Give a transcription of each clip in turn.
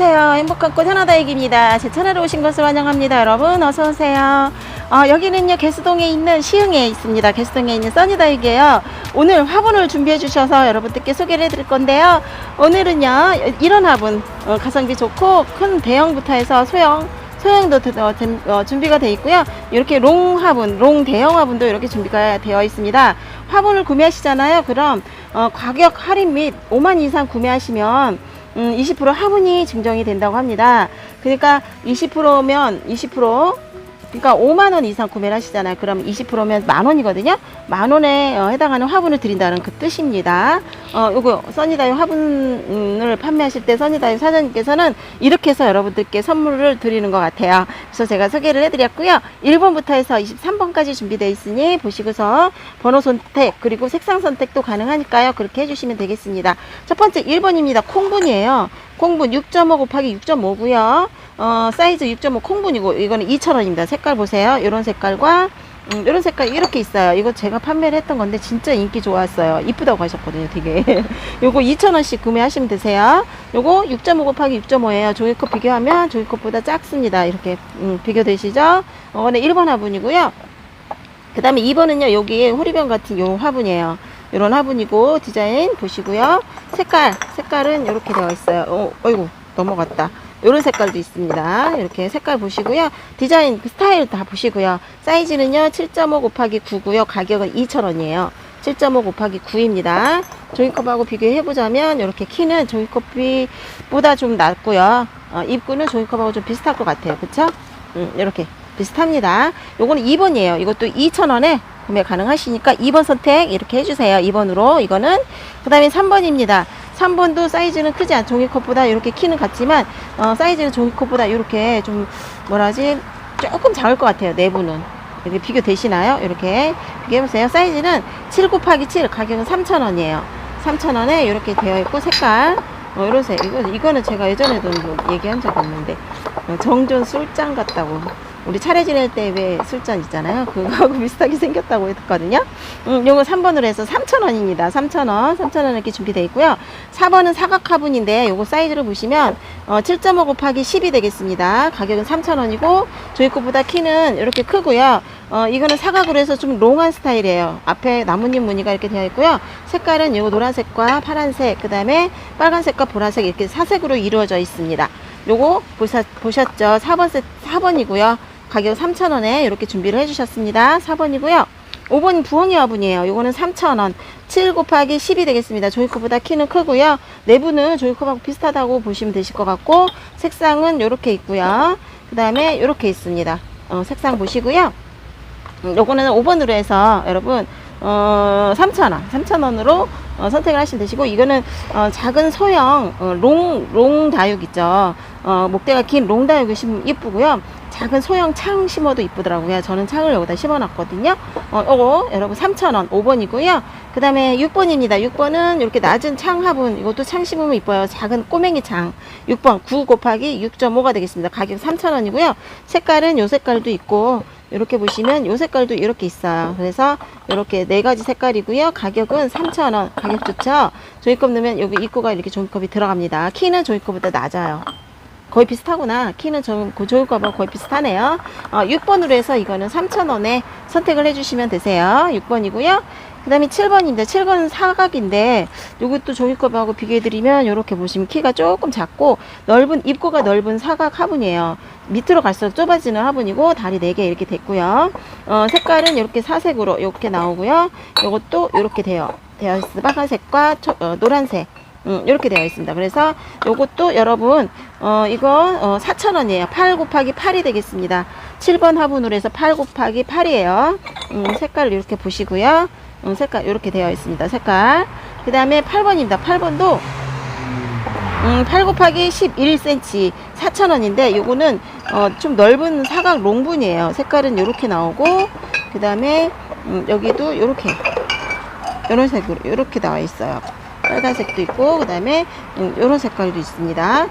안녕하세요. 행복한 꽃 하나다육입니다. 제 채널에 오신 것을 환영합니다. 여러분 어서 오세요. 어, 여기는요 개수동에 있는 시흥에 있습니다. 개수동에 있는 써니다육이에요. 오늘 화분을 준비해 주셔서 여러분들께 소개를 해드릴 건데요. 오늘은요 이런 화분 어, 가성비 좋고 큰 대형부터 해서 소형 소형도 어, 준비가 되어 있고요. 이렇게 롱 화분, 롱 대형 화분도 이렇게 준비가 되어 있습니다. 화분을 구매하시잖아요. 그럼 어, 가격 할인 및 5만 이상 구매하시면 음, 20% 화분이 증정이 된다고 합니다. 그러니까 20%면 20% 그러니까 5만 원 이상 구매를 하시잖아요. 그럼 20%면 만 원이거든요. 만 원에 어, 해당하는 화분을 드린다는 그 뜻입니다. 어, 요거 써니다유 화분을 판매하실 때 써니다유 사장님께서는 이렇게 해서 여러분들께 선물을 드리는 것 같아요. 그래서 제가 소개를 해드렸고요. 1번부터 해서 23번까지 준비되어 있으니 보시고서 번호 선택 그리고 색상 선택도 가능하니까요. 그렇게 해주시면 되겠습니다. 첫 번째 1번입니다. 콩분이에요. 콩분 6.5 곱하기 6.5고요. 어, 사이즈 6.5 콩분이고 이거는 2,000원입니다. 색깔 보세요. 이런 색깔과 음, 이런 색깔 이렇게 있어요. 이거 제가 판매를 했던 건데 진짜 인기 좋았어요. 이쁘다고 하셨거든요. 되게. 요거 2,000원씩 구매하시면 되세요. 요거 6.5 곱하기 6.5예요. 종이컵 비교하면 종이컵보다 작습니다. 이렇게 음, 비교되시죠? 어, 네, 1번 화분이고요. 그 다음에 2번은요, 여기 호리병 같은 요 화분이에요. 요런 화분이고, 디자인 보시고요. 색깔, 색깔은 이렇게 되어 있어요. 어, 어이구, 넘어갔다. 요런 색깔도 있습니다. 이렇게 색깔 보시고요. 디자인, 그 스타일 다 보시고요. 사이즈는요, 7.5 곱하기 9고요. 가격은 2,000원이에요. 7.5 곱하기 9입니다. 종이컵하고 비교해보자면, 이렇게 키는 종이컵보다 좀 낮고요. 어, 입구는 종이컵하고 좀 비슷할 것 같아요. 그쵸? 음, 이렇게 비슷합니다. 요거는 2번이에요. 이것도 2,000원에 구매 가능하시니까 2번 선택 이렇게 해주세요. 2번으로 이거는 그 다음에 3번입니다. 3번도 사이즈는 크지 않 종이컵보다 이렇게 키는 같지만 어, 사이즈는 종이컵보다 이렇게 좀 뭐라지 조금 작을 것 같아요. 내부는 이렇게 비교 되시나요? 이렇게 비교해보세요. 사이즈는 7 곱하기 7 가격은 3,000원이에요. 3,000원에 이렇게 되어 있고 색깔 어, 이런 색 이거 이거는 제가 예전에도 뭐 얘기한 적 없는데 어, 정전 술잔 같다고 우리 차례 지낼 때 왜 술잔 있잖아요. 그거하고 비슷하게 생겼다고 했거든요. 음, 요거 3번으로 해서 3,000원입니다. 3,000원. 3,000원 이렇게 준비되어 있고요. 4번은 사각 화분인데 요거 사이즈를 보시면 어, 7.5 곱하기 10이 되겠습니다. 가격은 3,000원이고 조이코보다 키는 이렇게 크고요. 어, 이거는 사각으로 해서 좀 롱한 스타일이에요. 앞에 나뭇잎 무늬가 이렇게 되어 있고요. 색깔은 요거 노란색과 파란색 그 다음에 빨간색과 보라색 이렇게 사색으로 이루어져 있습니다. 요거 보사, 보셨죠? 4번 세 4번이고요 가격 3,000원에 이렇게 준비를 해주셨습니다. 4번이고요. 5번 부엉이 화분이에요. 요거는 3,000원. 7 곱하기 10이 되겠습니다. 조이컵보다 키는 크고요. 내부는 조이컵하고 비슷하다고 보시면 되실 것 같고 색상은 이렇게 있고요. 그 다음에 이렇게 있습니다. 어, 색상 보시고요. 음, 요거는 5번으로 해서 여러분 어 3,000원. 3,000원으로 어, 선택을 하시면 되시고 이거는 어, 작은 소형 어, 롱, 롱 다육 있죠. 어, 목대가 긴 롱 다육이 심 이쁘고요 작은 소형 창 심어도 이쁘더라고요 저는 창을 여기다 심어 놨거든요 어, 요거 여러분 3,000원 5번이고요 그 다음에 6번입니다 6번은 이렇게 낮은 창 화분 이것도 창 심으면 이뻐요 작은 꼬맹이 창 6번 9 곱하기 6.5가 되겠습니다 가격 3,000원이고요 색깔은 요 색깔도 있고 이렇게 보시면 요 색깔도 이렇게 있어요. 그래서 이렇게 네 가지 색깔이고요. 가격은 3,000원. 가격 좋죠? 종이컵 넣으면 여기 입구가 이렇게 종이컵이 들어갑니다. 키는 종이컵보다 낮아요. 거의 비슷하구나. 키는 좀그 종이컵하고 거의 비슷하네요. 어, 6번으로 해서 이거는 3,000원에 선택을 해주시면 되세요. 6번이고요. 그 다음에 7번입니다. 7번은 사각인데 이것도 종이컵하고 비교해드리면 이렇게 보시면 키가 조금 작고 넓은 입구가 넓은 사각 화분이에요. 밑으로 갈수록 좁아지는 화분이고 다리 4개 이렇게 됐고요. 어, 색깔은 이렇게 사색으로 이렇게 나오고요. 이것도 이렇게 되어 되어 있어 빨간색과 초, 어, 노란색 음, 이렇게 되어 있습니다. 그래서 요것도 여러분 어, 이거 어, 4,000원이에요. 8 곱하기 8이 되겠습니다. 7번 화분으로 해서 8 곱하기 8이에요. 음, 색깔 이렇게 보시고요. 음, 색깔 이렇게 되어 있습니다. 색깔. 그 다음에 8번입니다. 8번도 음, 8 곱하기 11cm 4,000원인데 요거는 어, 좀 넓은 사각 롱분이에요. 색깔은 이렇게 나오고 그 다음에 음, 여기도 이렇게 이런 색으로 이렇게 나와 있어요. 빨간색도 있고 그 다음에 이런 색깔도 있습니다.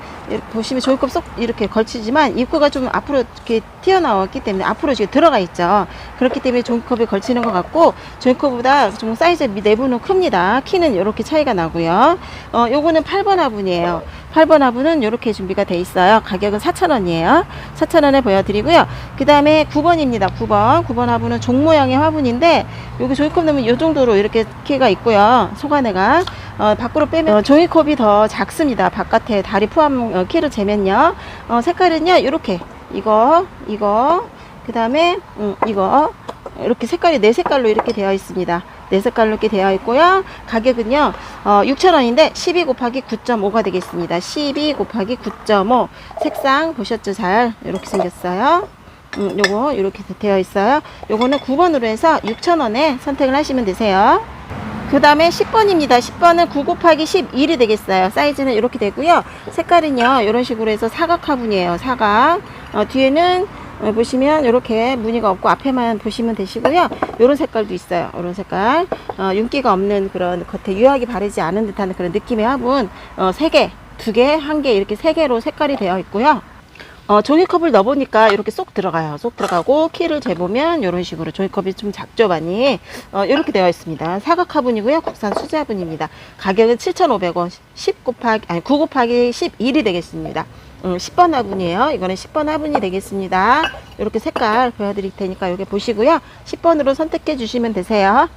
보시면 종이컵 쏙 이렇게 걸치지만 입구가 좀 앞으로 이렇게 튀어나왔기 때문에 앞으로 지금 들어가 있죠. 그렇기 때문에 종이컵에 걸치는 것 같고 종이컵보다 좀 사이즈 내부는 큽니다. 키는 이렇게 차이가 나고요. 어, 요거는 8번 화분이에요. 8번 화분은 이렇게 준비가 돼 있어요. 가격은 4,000원이에요. 4,000원에 보여드리고요. 그 다음에 9번입니다. 9번. 9번 화분은 종 모양의 화분인데 여기 종이컵 넣으면 이 정도로 이렇게 키가 있고요. 소관회가 어, 밖으로 빼면 어, 종이컵이 더 작습니다. 바깥에 다리 포함 어, 키를 재면요. 어, 색깔은요. 이렇게 이거 이거 그 다음에 음, 이거 이렇게 색깔이 네 색깔로 이렇게 되어 있습니다. 네 색깔로 이렇게 되어 있고요. 가격은요, 어, 6,000원인데 12 곱하기 9.5가 되겠습니다. 12 곱하기 9.5. 색상 보셨죠? 잘 이렇게 생겼어요. 음, 요거 이렇게 되어 있어요. 요거는 9번으로 해서 6,000원에 선택을 하시면 되세요. 그 다음에 10번입니다. 10번은 9 곱하기 11이 되겠어요. 사이즈는 이렇게 되고요. 색깔은요, 이런 식으로 해서 사각 화분이에요. 사각. 어, 뒤에는 어, 보시면 이렇게 무늬가 없고 앞에만 보시면 되시고요. 이런 색깔도 있어요. 이런 색깔. 어, 윤기가 없는 그런 겉에 유하게 바르지 않은 듯한 그런 느낌의 화분. 어, 3개, 2개, 1개 이렇게 3개로 색깔이 되어 있고요. 어, 종이컵을 넣어보니까 이렇게 쏙 들어가요. 쏙 들어가고 키를 재보면 이런 식으로 종이컵이 좀 작죠 많이 어, 이렇게 되어 있습니다. 사각 화분이고요. 국산 수제 화분입니다. 가격은 7,500원. 10 곱하기 아니 9 곱하기 11이 되겠습니다. 음, 10번 화분이에요. 이거는 10번 화분이 되겠습니다. 이렇게 색깔 보여드릴 테니까 여기 보시고요. 10번으로 선택해 주시면 되세요.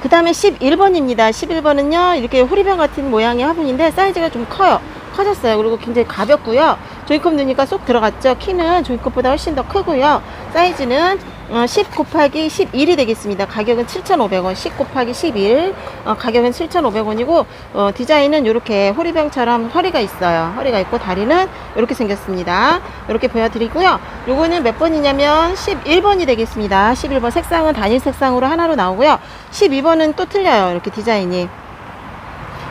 그 다음에 11번입니다. 11번은요, 이렇게 호리병 같은 모양의 화분인데 사이즈가 좀 커요. 커졌어요. 그리고 굉장히 가볍고요. 종이컵 넣으니까 쏙 들어갔죠. 키는 종이컵보다 훨씬 더 크고요. 사이즈는 어, 10 곱하기 11이 되겠습니다. 가격은 7,500원. 10 곱하기 11. 어, 가격은 7,500원이고 어, 디자인은 이렇게 호리병처럼 허리가 있어요. 허리가 있고 다리는 이렇게 생겼습니다. 이렇게 보여드리고요. 요거는 몇 번이냐면 11번이 되겠습니다. 11번 색상은 단일 색상으로 하나로 나오고요. 12번은 또 틀려요. 이렇게 디자인이.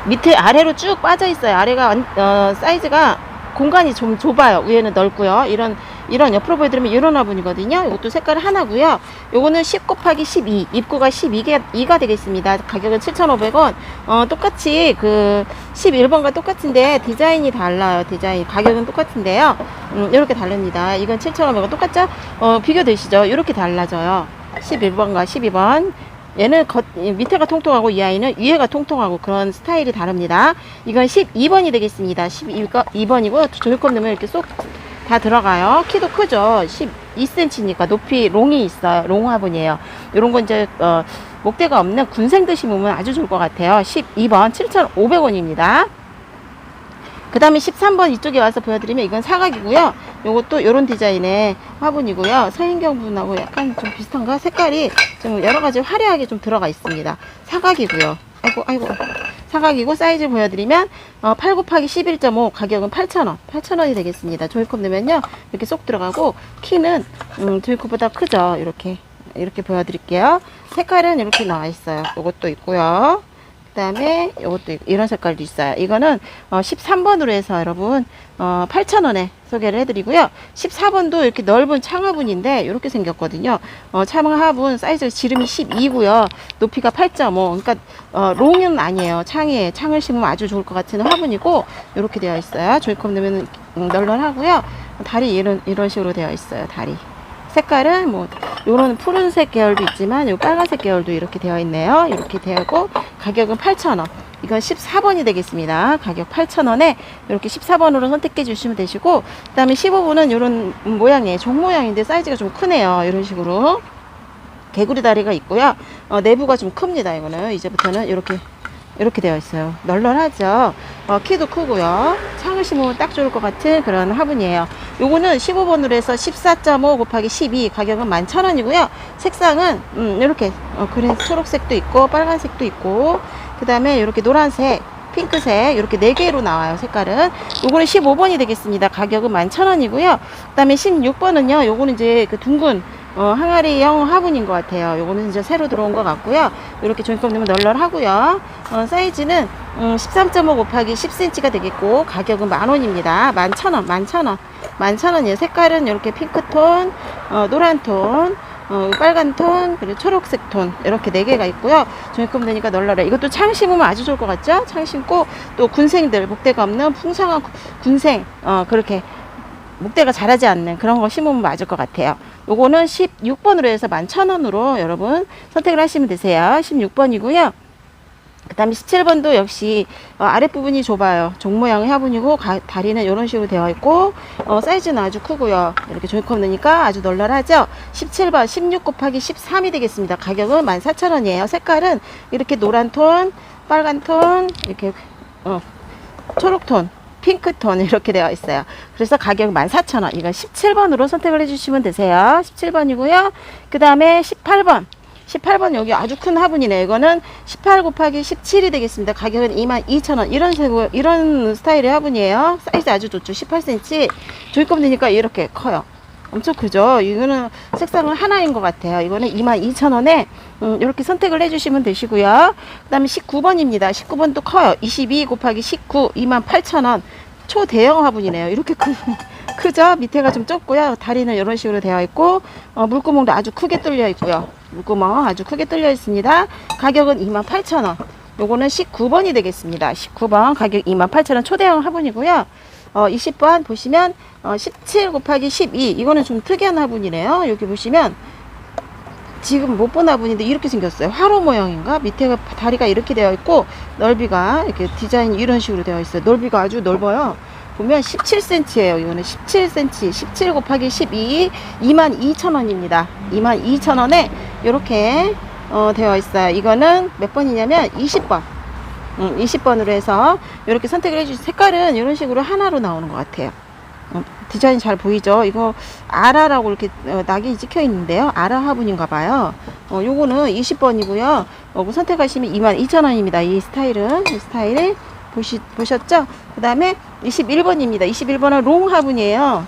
밑에 아래로 쭉 빠져 있어요. 아래가 완- 어, 사이즈가 공간이 좀 좁아요. 위에는 넓고요. 이런 이런 옆으로 보여드리면 이런 화분이거든요. 이것도 색깔 하나고요. 요거는 10 곱하기 12, 입구가 12개 2가 되겠습니다. 가격은 7,500원. 어, 똑같이 그 11번과 똑같은데 디자인이 달라요. 디자인 가격은 똑같은데요. 음, 이렇게 다릅니다. 이건 7,500원 똑같죠? 어, 비교되시죠? 이렇게 달라져요. 11번과 12번. 얘는 겉, 이 밑에가 통통하고 이 아이는 위에가 통통하고 그런 스타일이 다릅니다. 이건 12번이 되겠습니다. 12번이고 종이컵 넣으면 이렇게 쏙 다 들어가요. 키도 크죠. 12cm니까 높이 롱이 있어요. 롱 화분이에요. 이런 건 이제 어, 목대가 없는 군생들 심으면 아주 좋을 것 같아요. 12번 7,500원입니다. 그 다음에 13번 이쪽에 와서 보여드리면 이건 사각이고요. 요것도 이런 디자인의 화분이고요. 서인경 분하고 약간 좀 비슷한가? 색깔이 좀 여러 가지 화려하게 좀 들어가 있습니다. 사각이고요. 아이고, 아이고. 사각이고 사이즈 보여드리면 어, 8 곱하기 11.5 가격은 8,000원. 8,000원이 되겠습니다. 조이컵 넣으면요. 이렇게 쏙 들어가고 키는 음, 조이컵보다 크죠. 이렇게. 이렇게 보여드릴게요. 색깔은 이렇게 나와 있어요. 요것도 있고요. 그 다음에 이것도 이런 색깔도 있어요. 이거는 어, 13번으로 해서 여러분 어, 8,000원에 소개를 해드리고요. 14번도 이렇게 넓은 창화분인데 이렇게 생겼거든요. 어, 창화분 사이즈 지름이 12고요. 높이가 8.5. 그러니까 어, 롱은 아니에요. 창에 창을 심으면 아주 좋을 것 같은 화분이고 이렇게 되어 있어요. 조이컵 넣으면 음, 널널하고요. 다리 이런 이런 식으로 되어 있어요. 다리. 색깔은 뭐 요런 푸른색 계열도 있지만 요 빨간색 계열도 이렇게 되어 있네요. 이렇게 되고 가격은 8,000원. 이건 14번이 되겠습니다. 가격 8,000원에 이렇게 14번으로 선택해 주시면 되시고 그다음에 15번은 이런 모양이에요. 종 모양인데 사이즈가 좀 크네요. 이런 식으로 개구리 다리가 있고요. 어, 내부가 좀 큽니다. 이거는 이제부터는 이렇게 이렇게 되어 있어요. 널널하죠. 어, 키도 크고요. 창을 심으면 딱 좋을 것 같은 그런 화분이에요. 요거는 15번으로 해서 14.5 곱하기 12 가격은 11,000원이고요. 색상은 음, 이렇게 어, 그린 초록색도 있고 빨간색도 있고 그 다음에 이렇게 노란색 핑크색 이렇게 네 개로 나와요 색깔은 요거는 15번이 되겠습니다 가격은 11,000원이고요 그 다음에 16번은요 요거는 이제 그 둥근 어, 항아리형 화분인 것 같아요. 요거는 이제 새로 들어온 것 같고요. 이렇게 종이컵 넣으면 널널하고요. 어, 사이즈는 음, 13.5 곱하기 10cm가 되겠고 가격은 만 원입니다. 만천 원, 만천 원, 만천 원이에요. 색깔은 이렇게 핑크톤, 어, 노란톤, 어, 빨간 톤, 그리고 초록색 톤 이렇게 네 개가 있고요. 종이컵 되니까 널널해. 이것도 창 심으면 아주 좋을 것 같죠? 창 심고 또 군생들 목대가 없는 풍성한 구- 군생 어, 그렇게 목대가 자라지 않는 그런 거 심으면 맞을 것 같아요. 요거는 16번으로 해서 11,000원으로 여러분 선택을 하시면 되세요. 16번이고요. 그 다음에 17번도 역시 어, 아랫부분이 좁아요. 종 모양의 화분이고 가- 다리는 이런 식으로 되어 있고 어, 사이즈는 아주 크고요. 이렇게 종이컵 넣으니까 아주 널널하죠. 17번 16 곱하기 13이 되겠습니다. 가격은 14,000원이에요. 색깔은 이렇게 노란 톤, 빨간 톤, 이렇게 어, 초록 톤, 핑크 톤 이렇게 되어 있어요. 그래서 가격 14,000원. 이건 17번으로 선택을 해주시면 되세요. 17번이고요. 그 다음에 18번. 18번 여기 아주 큰 화분이네요. 이거는 18 곱하기 17이 되겠습니다. 가격은 22,000원. 이런 색으로, 이런 스타일의 화분이에요. 사이즈 아주 좋죠. 18cm. 조이컵 되니까 이렇게 커요. 엄청 크죠? 이거는 색상은 하나인 것 같아요. 이거는 22,000원에 음, 이렇게 선택을 해주시면 되시고요. 그 다음에 19번입니다. 19번도 커요. 22 곱하기 19, 28,000원. 초대형 화분이네요. 이렇게 크, 크죠? 밑에가 좀 좁고요. 다리는 이런 식으로 되어 있고, 어, 물구멍도 아주 크게 뚫려 있고요. 물구멍 아주 크게 뚫려 있습니다. 가격은 28,000원. 요거는 19번이 되겠습니다. 19번 가격 28,000원 초대형 화분이고요. 어, 20번 보시면 어, 17 곱하기 12 이거는 좀 특이한 화분이네요. 여기 보시면 지금 못 본 화분인데 이렇게 생겼어요. 화로 모양인가? 밑에가 다리가 이렇게 되어 있고 넓이가 이렇게 디자인이 이런 식으로 되어 있어요. 넓이가 아주 넓어요. 보면 17cm예요. 이거는 17cm, 17 곱하기 12, 22,000원입니다. 22,000원에 이렇게 어, 되어 있어요. 이거는 몇 번이냐면 20번. 음, 20번으로 해서 이렇게 선택을 해주신 색깔은 이런 식으로 하나로 나오는 것 같아요. 어, 디자인 잘 보이죠? 이거 아라라고 이렇게 어, 낙이 찍혀 있는데요. 아라 화분인가 봐요. 어, 요거는 20번이고요. 어, 선택하시면 22,000원입니다. 이 스타일은 이 스타일 보시, 보셨죠? 그 다음에 21번입니다. 21번은 롱 화분이에요.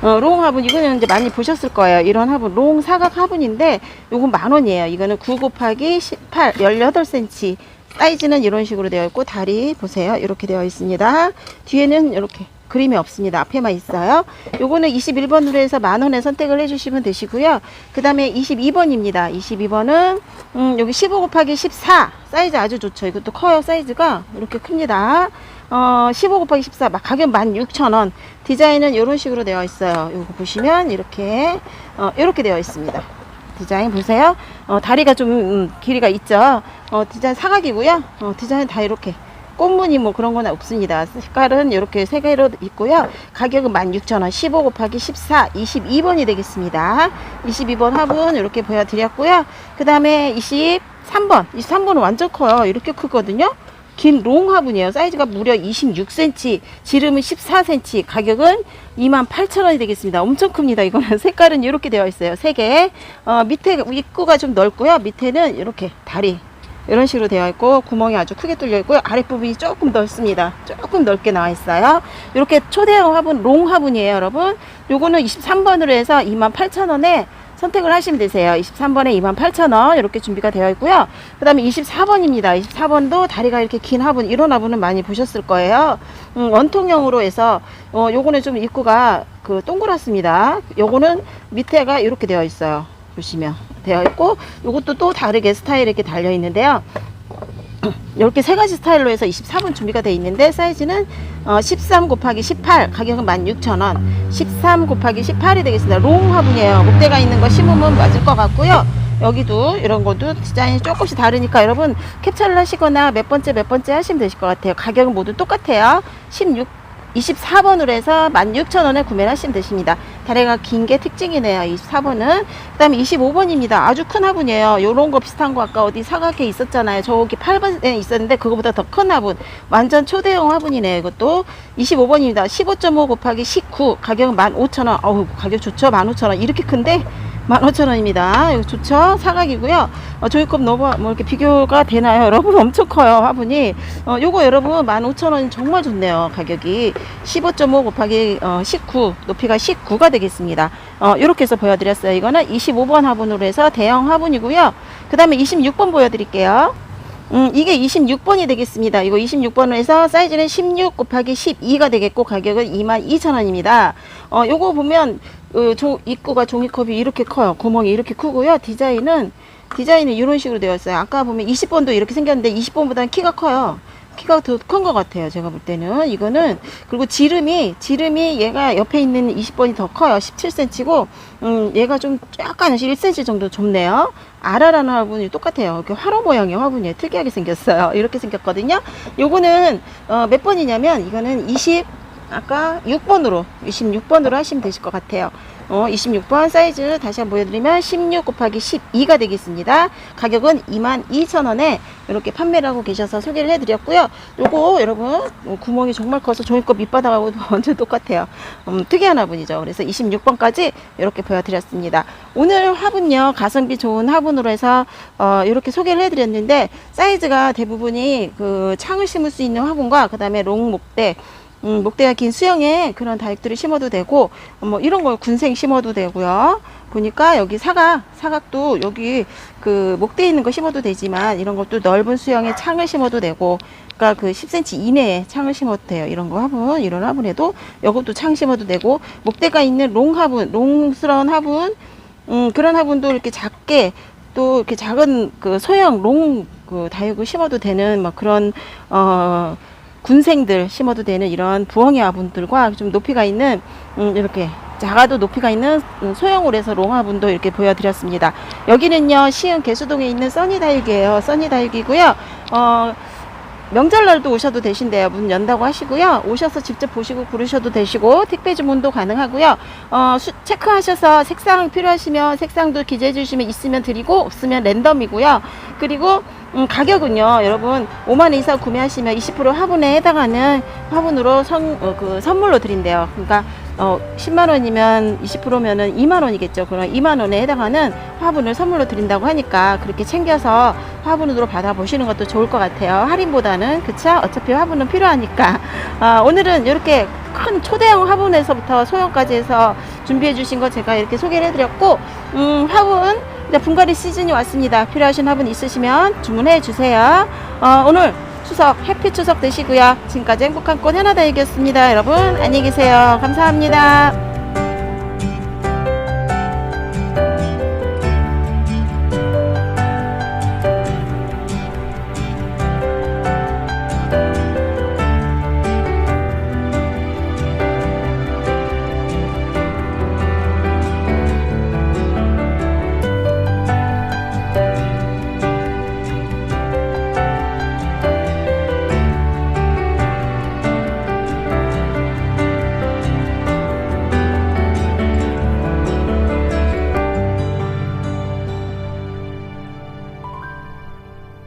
어, 롱 화분 이거는 이제 많이 보셨을 거예요. 이런 화분 롱 사각 화분인데 요건 만 원이에요. 이거는 9 곱하기 18 18cm 사이즈는 이런 식으로 되어 있고 다리 보세요. 이렇게 되어 있습니다. 뒤에는 이렇게 그림이 없습니다. 앞에만 있어요. 요거는 21번으로 해서 만 원에 선택을 해주시면 되시고요. 그 다음에 22번입니다. 22번은 음, 여기 15 곱하기 14 사이즈 아주 좋죠. 이것도 커요. 사이즈가 이렇게 큽니다. 어, 15 곱하기 14막 가격 16,000원 디자인은 이런 식으로 되어 있어요 이거 보시면 이렇게 어, 이렇게 되어 있습니다 디자인 보세요. 어, 다리가 좀 음, 길이가 있죠? 어, 디자인 사각이고요. 어, 디자인 다 이렇게. 꽃무늬 뭐 그런 건 없습니다. 색깔은 이렇게 세 개로 있고요. 가격은 16,000원. 15 곱하기 14 22번이 되겠습니다. 22번 화분 이렇게 보여드렸고요. 그 다음에 23번. 23번은 완전 커요. 이렇게 크거든요 긴 롱 화분이에요. 사이즈가 무려 26cm, 지름은 14cm, 가격은 28,000원이 되겠습니다. 엄청 큽니다. 이거는 색깔은 이렇게 되어 있어요. 3개. 어, 밑에 입구가 좀 넓고요. 밑에는 이렇게 다리 이런 식으로 되어 있고 구멍이 아주 크게 뚫려 있고요. 아랫부분이 조금 넓습니다. 조금 넓게 나와 있어요. 이렇게 초대형 화분, 롱 화분이에요, 여러분. 요거는 23번으로 해서 28,000원에 선택을 하시면 되세요. 23번에 28,000원 이렇게 준비가 되어 있고요. 그 다음에 24번입니다. 24번도 다리가 이렇게 긴 화분, 이런 화분은 많이 보셨을 거예요. 음, 원통형으로 해서 어, 요거는 좀 입구가 그 동그랗습니다. 요거는 밑에가 이렇게 되어 있어요. 보시면 되어 있고 요것도 또 다르게 스타일 이렇게 달려 있는데요. 이렇게 세 가지 스타일로 해서 24번 준비가 되어 있는데 사이즈는 어, 13 곱하기 18 가격은 16,000원. 13 곱하기 18이 되겠습니다. 롱 화분이에요. 목대가 있는 거 심으면 맞을 것 같고요. 여기도 이런 것도 디자인이 조금씩 다르니까 여러분 캡처를 하시거나 몇 번째 몇 번째 하시면 되실 것 같아요. 가격은 모두 똑같아요. 16 24번으로 해서 16,000원에 구매를 하시면 되십니다. 다리가 긴 게 특징이네요. 24번은. 그 다음에 25번입니다. 아주 큰 화분이에요. 요런 거 비슷한 거 아까 어디 사각에 있었잖아요. 저기 8번에 있었는데 그거보다 더 큰 화분. 완전 초대형 화분이네요. 이것도 25번입니다. 15.5 곱하기 19. 가격은 15,000원. 어우, 가격 좋죠? 15,000원. 이렇게 큰데 15,000원입니다. 이거 좋죠? 사각이고요. 어, 조이컵 너무 뭐 이렇게 비교가 되나요? 여러분 엄청 커요. 화분이. 어, 요거 여러분 15,000원 정말 좋네요. 가격이 15.5 곱하기 어, 19 높이가 19가 되겠습니다. 어, 이렇게 해서 보여드렸어요. 이거는 25번 화분으로 해서 대형 화분이고요. 그 다음에 26번 보여드릴게요. 음, 이게 26번이 되겠습니다. 이거 26번으로 해서 사이즈는 16 곱하기 12가 되겠고 가격은 22,000원입니다. 어, 요거 보면 어, 조, 입구가 종이컵이 이렇게 커요. 구멍이 이렇게 크고요. 디자인은 디자인은 이런 식으로 되어 있어요. 아까 보면 20번도 이렇게 생겼는데 20번보다는 키가 커요. 키가 더 큰 것 같아요. 제가 볼 때는 이거는 그리고 지름이 지름이 얘가 옆에 있는 20번이 더 커요. 17cm고 음, 얘가 좀 약간 1cm 정도 좁네요. 아라라는 화분이 똑같아요. 이렇게 화로 모양의 화분이에요. 특이하게 생겼어요. 이렇게 생겼거든요. 요거는 어, 몇 번이냐면 이거는 20 아까 6번으로 26번으로 하시면 되실 것 같아요. 어, 26번 사이즈 다시 한번 보여드리면 16 곱하기 12가 되겠습니다. 가격은 22,000원에 이렇게 판매를 하고 계셔서 소개를 해드렸고요. 요거 여러분 어, 구멍이 정말 커서 종이컵 밑바닥하고 완전 똑같아요. 음, 특이한 화분이죠. 그래서 26번까지 이렇게 보여드렸습니다. 오늘 화분요 가성비 좋은 화분으로 해서 어, 이렇게 소개를 해드렸는데 사이즈가 대부분이 그 창을 심을 수 있는 화분과 그 다음에 롱 목대 음, 목대가 긴 수영에 그런 다육들을 심어도 되고 어, 뭐 이런 걸 군생 심어도 되고요. 보니까 여기 사각 사각도 여기 그 목대에 있는 거 심어도 되지만 이런 것도 넓은 수영에 창을 심어도 되고 그러니까 그 10cm 이내에 창을 심어도 돼요. 이런 거 화분 이런 화분에도 이것도 창 심어도 되고 목대가 있는 롱 화분 롱스러운 화분 음, 그런 화분도 이렇게 작게 또 이렇게 작은 그 소형 롱 그 다육을 심어도 되는 막 그런 어 군생들 심어도 되는 이런 부엉이 화분들과 좀 높이가 있는 음, 이렇게 작아도 높이가 있는 음, 소형으로 해서 롱화분도 이렇게 보여드렸습니다. 여기는요 시흥 개수동에 있는 써니다육이에요. 써니다육이고요. 어, 명절날도 오셔도 되신대요. 문 연다고 하시고요. 오셔서 직접 보시고 고르셔도 되시고 택배 주문도 가능하고요. 어, 수, 체크하셔서 색상 필요하시면 색상도 기재해 주시면 있으면 드리고 없으면 랜덤이고요. 그리고 음, 가격은요, 여러분 5만 원 이상 구매하시면 20% 화분에 해당하는 화분으로 선, 어, 그 선물로 드린대요. 그러니까 어, 10만 원이면 20%면은 2만 원이겠죠. 그럼 2만 원에 해당하는 화분을 선물로 드린다고 하니까 그렇게 챙겨서 화분으로 받아보시는 것도 좋을 것 같아요. 할인보다는 그쵸? 어차피 화분은 필요하니까. 아, 오늘은 이렇게 큰 초대형 화분에서부터 소형까지 해서 준비해 주신 거 제가 이렇게 소개를 해드렸고, 음, 화분 분갈이 시즌이 왔습니다. 필요하신 화분 있으시면 주문해 주세요. 어, 오늘 추석 해피 추석 되시고요. 지금까지 행복한 꽃 하나다이겼습니다. 여러분 안녕히 계세요. 감사합니다.